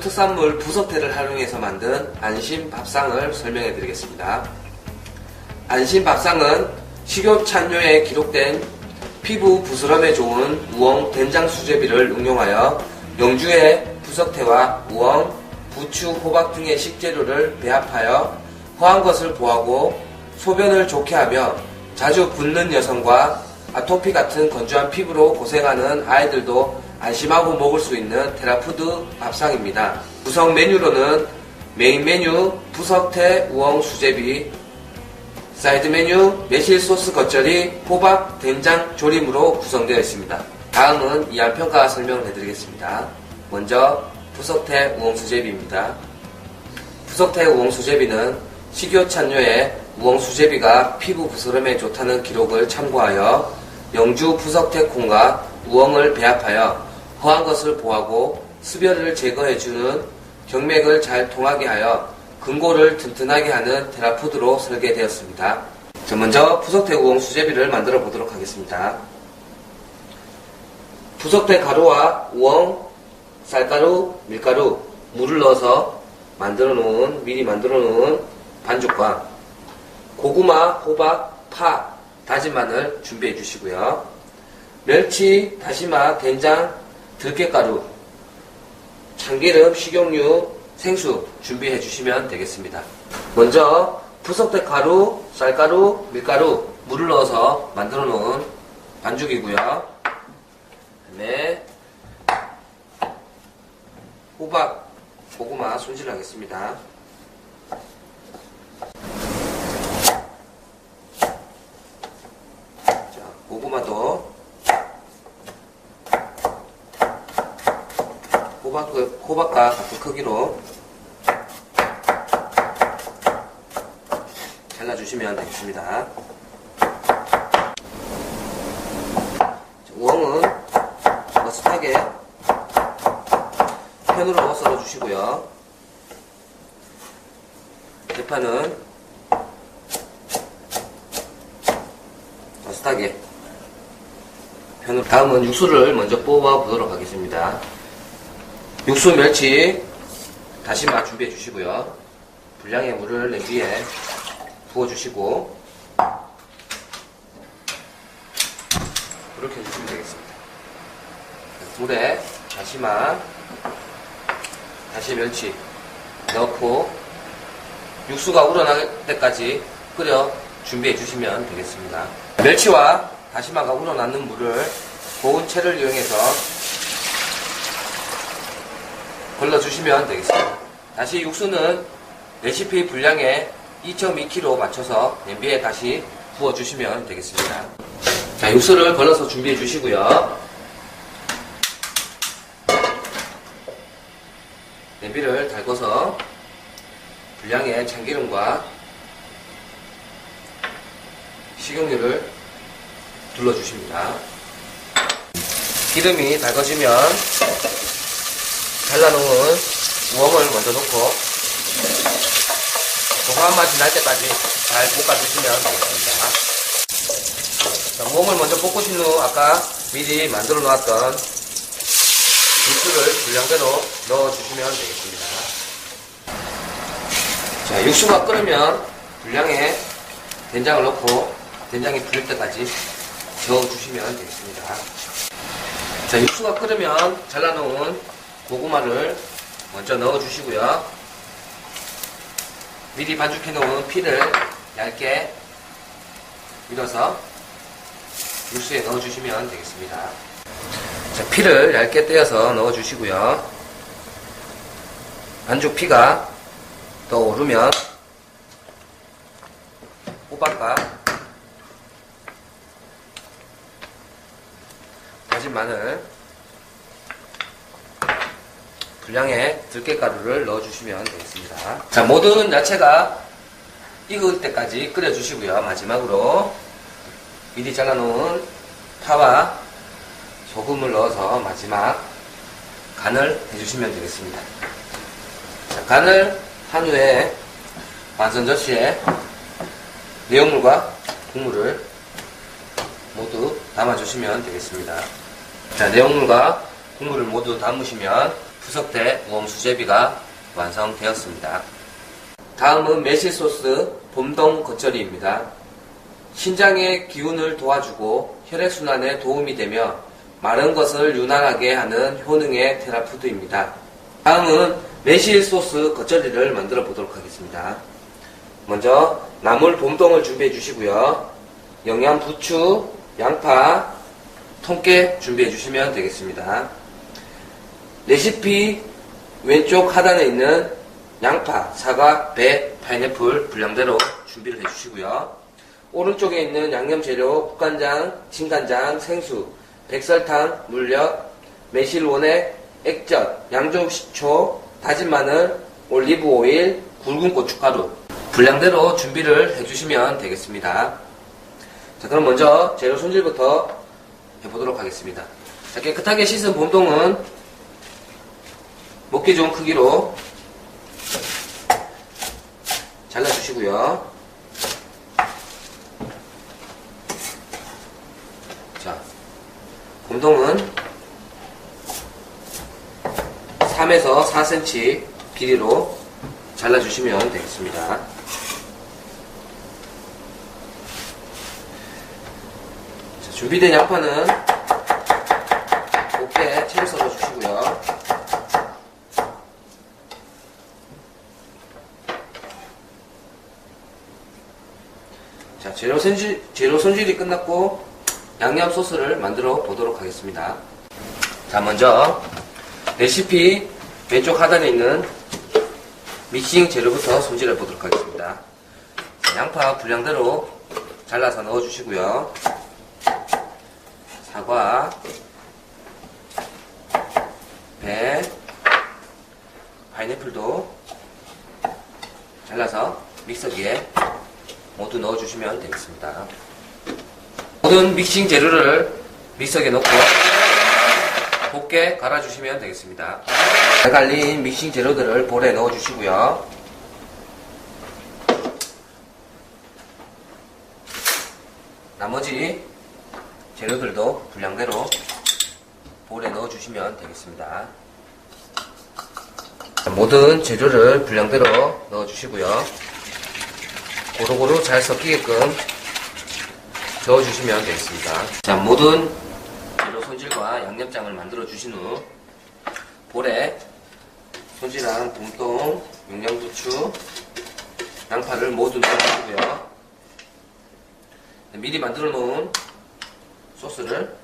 특산물 부석태를 활용해서 만든 안심 밥상을 설명해 드리겠습니다. 안심 밥상은 식욕찬뇨에 기록된 피부 부스럼에 좋은 우엉 된장 수제비를 응용하여 영주의 부석태와 우엉, 부추, 호박 등의 식재료를 배합하여 허한 것을 보하고 소변을 좋게 하며 자주 붓는 여성과 아토피 같은 건조한 피부로 고생하는 아이들도 안심하고 먹을 수 있는 테라푸드 밥상입니다. 구성 메뉴로는 메인 메뉴 부석태 우엉 수제비, 사이드 메뉴 매실 소스 겉절이, 호박, 된장 조림으로 구성되어 있습니다. 다음은 이안 평가 설명을 해드리겠습니다. 먼저 부석태 우엉 수제비입니다. 부석태 우엉 수제비는 식욕찬뇨에 우엉 수제비가 피부 부스럼에 좋다는 기록을 참고하여 영주 부석태 콩과 우엉을 배합하여 허한 것을 보하고 수별을 제거해주는 경맥을 잘 통하게 하여 근골을 튼튼하게 하는 테라푸드로 설계되었습니다. 자, 먼저 우엉 수제비를 만들어 보도록 하겠습니다. 부석태 가루와 우엉, 쌀가루, 밀가루, 물을 넣어서 만들어 놓은, 미리 만들어 놓은 반죽과 고구마, 호박, 파, 다진 마늘 준비해 주시고요. 멸치, 다시마, 된장, 들깨가루, 참기름, 식용유, 생수 준비해 주시면 되겠습니다. 먼저 부석대 가루, 쌀가루, 밀가루, 물을 넣어서 만들어 놓은 반죽이고요. 그다음에 호박, 고구마 손질하겠습니다. 자, 고구마도 호박, 호박과 같은 크기로 잘라주시면 되겠습니다. 자, 우엉은 머슷하게 편으로 썰어주시고요. 대파는 머슷하게 편으로 다음은 육수를 먼저 뽑아 보도록 하겠습니다. 육수 멸치 다시마 준비해 주시고요. 분량의 물을 냄비에 부어 주시고 이렇게 해주시면 되겠습니다. 물에 다시마, 다시 멸치 넣고 육수가 우러날 때까지 끓여 준비해 주시면 되겠습니다. 멸치와 다시마가 우러나는 물을 고운 채를 이용해서 걸러주시면 되겠습니다. 다시 육수는 레시피 분량에 2.2kg 맞춰서 냄비에 다시 부어주시면 되겠습니다. 자, 육수를 걸러서 준비해 주시고요. 냄비를 달궈서 분량의 참기름과 식용유를 둘러주십니다. 기름이 달궈지면 잘라놓은 우엉을 먼저 넣고 고소한 맛이 날 때까지 잘 볶아주시면 되겠습니다. 자, 우엉을 먼저 볶으신 후 아까 미리 만들어 놓았던 육수를 분량대로 넣어주시면 되겠습니다. 자, 육수가 끓으면 분량에 된장을 넣고 된장이 불릴 때까지 저어주시면 되겠습니다. 자, 육수가 끓으면 잘라놓은 고구마를 먼저 넣어주시고요. 미리 반죽해 놓은 피를 얇게 밀어서 육수에 넣어주시면 되겠습니다. 자, 피를 얇게 떼어서 넣어주시고요. 반죽 피가 떠오르면 호박과 다진 마늘 분량의 들깨가루를 넣어주시면 되겠습니다. 자, 모든 야채가 익을 때까지 끓여주시고요. 마지막으로 미리 잘라놓은 파와 소금을 넣어서 마지막 간을 해주시면 되겠습니다. 자, 간을 한 후에 완선 접시에 내용물과 국물을 모두 담아주시면 되겠습니다. 자, 내용물과 국물을 모두 담으시면 투석대 우엉 수제비가 완성되었습니다. 다음은 매실 소스 봄동 겉절이입니다. 신장의 기운을 도와주고 혈액순환에 도움이 되며 마른 것을 유난하게 하는 효능의 테라푸드입니다. 다음은 매실 소스 겉절이를 만들어 보도록 하겠습니다. 먼저 나물 봄동을 준비해 주시고요. 영양 부추, 양파, 통깨 준비해 주시면 되겠습니다. 레시피 왼쪽 하단에 있는 양파, 사과, 배, 파인애플 분량대로 준비를 해주시고요. 오른쪽에 있는 양념 재료, 국간장, 진간장, 생수, 백설탕, 물엿, 매실원액, 액젓, 양조식초, 다진 마늘, 올리브 오일, 굵은 고춧가루 분량대로 준비를 해주시면 되겠습니다. 자, 그럼 먼저 재료 손질부터 해보도록 하겠습니다. 자, 깨끗하게 씻은 봄동은 먹기 좋은 크기로 잘라주시고요. 자, 봄동은 3에서 4cm 길이로 잘라주시면 되겠습니다. 자, 준비된 양파는 곱게 채를 썰어 주시고요. 재료 손질, 재료 손질이 끝났고 양념 소스를 만들어 보도록 하겠습니다. 자, 먼저 레시피 왼쪽 하단에 있는 믹싱 재료부터 손질해 보도록 하겠습니다. 자, 양파 분량대로 잘라서 넣어 주시고요. 사과, 배, 파인애플도 잘라서 믹서기에 모두 넣어주시면 되겠습니다. 모든 믹싱 재료를 믹서기에 넣고 곱게 갈아주시면 되겠습니다. 잘 갈린 믹싱 재료들을 볼에 넣어주시고요. 나머지 재료들도 분량대로 볼에 넣어주시면 되겠습니다. 모든 재료를 분량대로 넣어주시고요. 고루고루 잘 섞이게끔 저어주시면 되겠습니다. 자, 모든 재료 손질과 양념장을 만들어 주신 후 볼에 손질한 봄동, 영양부추, 양파를 모두 넣어주고요. 미리 만들어 놓은 소스를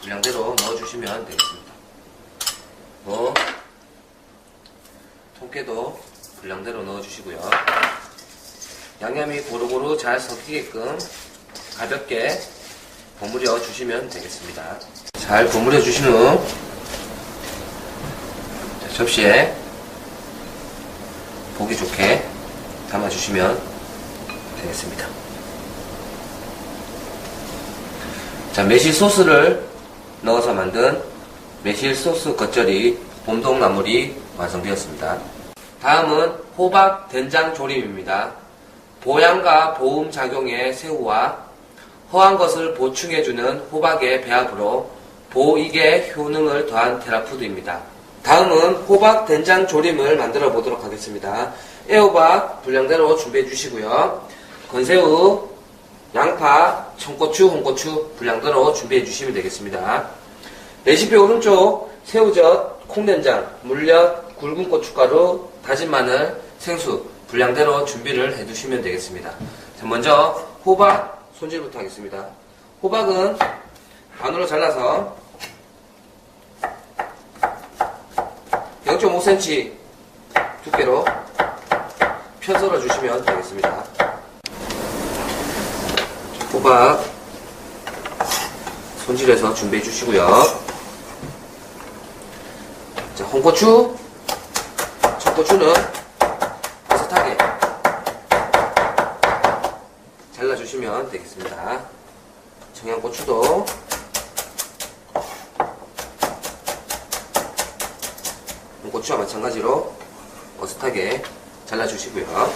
분량대로 넣어주시면 되겠습니다. 뭐 통깨도 분량대로 넣어주시고요. 양념이 고루고루 잘 섞이게끔 가볍게 버무려 주시면 되겠습니다. 잘 버무려 주신 후 자, 접시에 보기 좋게 담아주시면 되겠습니다. 자, 매실 소스를 넣어서 만든 매실 소스 겉절이 봄동 나물이 완성되었습니다. 다음은 호박 된장 조림입니다. 보양과 보음 작용의 새우와 허한 것을 보충해주는 호박의 배합으로 보익의 효능을 더한 테라푸드입니다. 다음은 호박 된장 조림을 만들어 보도록 하겠습니다. 애호박 분량대로 준비해 주시고요. 건새우, 양파, 청고추, 홍고추 분량대로 준비해 주시면 되겠습니다. 레시피 오른쪽 새우젓, 콩된장, 물엿, 굵은 고춧가루, 다진 마늘, 생수 분량대로 준비를 해 두시면 되겠습니다. 자, 먼저 호박 손질부터 하겠습니다. 호박은 반으로 잘라서 0.5cm 두께로 편썰어 주시면 되겠습니다. 호박 손질해서 준비해 주시고요. 자, 홍고추, 청고추는 비슷하게 잘라주시면 되겠습니다. 청양고추도 고추와 마찬가지로 어슷하게 잘라주시고요.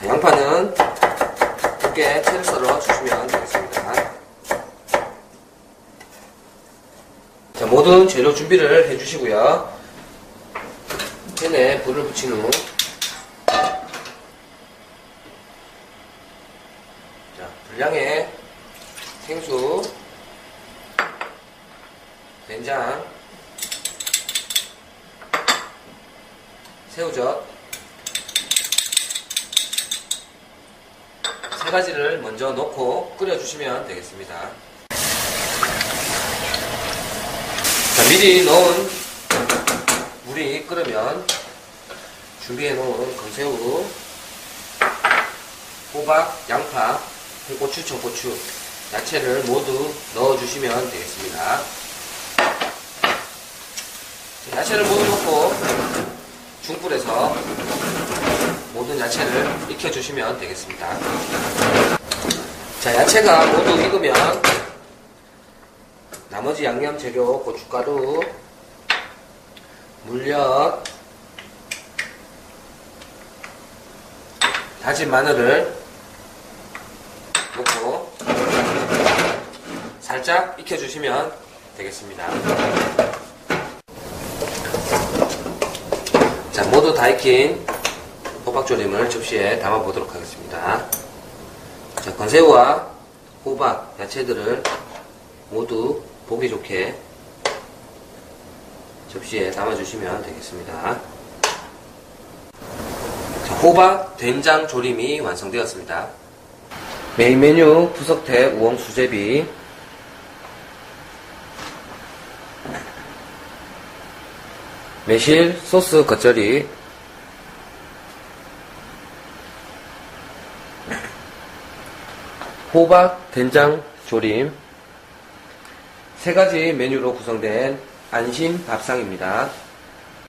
자, 양파는 두께 채를 썰어 주시면 되겠습니다. 자, 모든 재료 준비를 해주시고요. 팬에 불을 붙인 후, 자, 불량의 생수, 된장, 새우젓, 세 가지를 먼저 넣고 끓여주시면 되겠습니다. 자, 미리 넣은 물이 끓으면 준비해 놓은 건새우, 호박, 양파, 고추, 청고추, 야채를 모두 넣어주시면 되겠습니다. 자, 야채를 모두 넣고 중불에서 모든 야채를 익혀주시면 되겠습니다. 자, 야채가 모두 익으면 나머지 양념 재료 고춧가루, 물엿, 다진 마늘을 넣고 살짝 익혀주시면 되겠습니다. 자, 모두 다 익힌 호박조림을 접시에 담아보도록 하겠습니다. 자, 건새우와 호박, 야채들을 모두 보기 좋게 접시에 담아주시면 되겠습니다. 자, 호박 된장 조림이 완성되었습니다. 메인 메뉴 푸석태 우엉 수제비. 매실 소스 겉절이. 호박 된장 조림. 세 가지 메뉴로 구성된 안심 밥상입니다.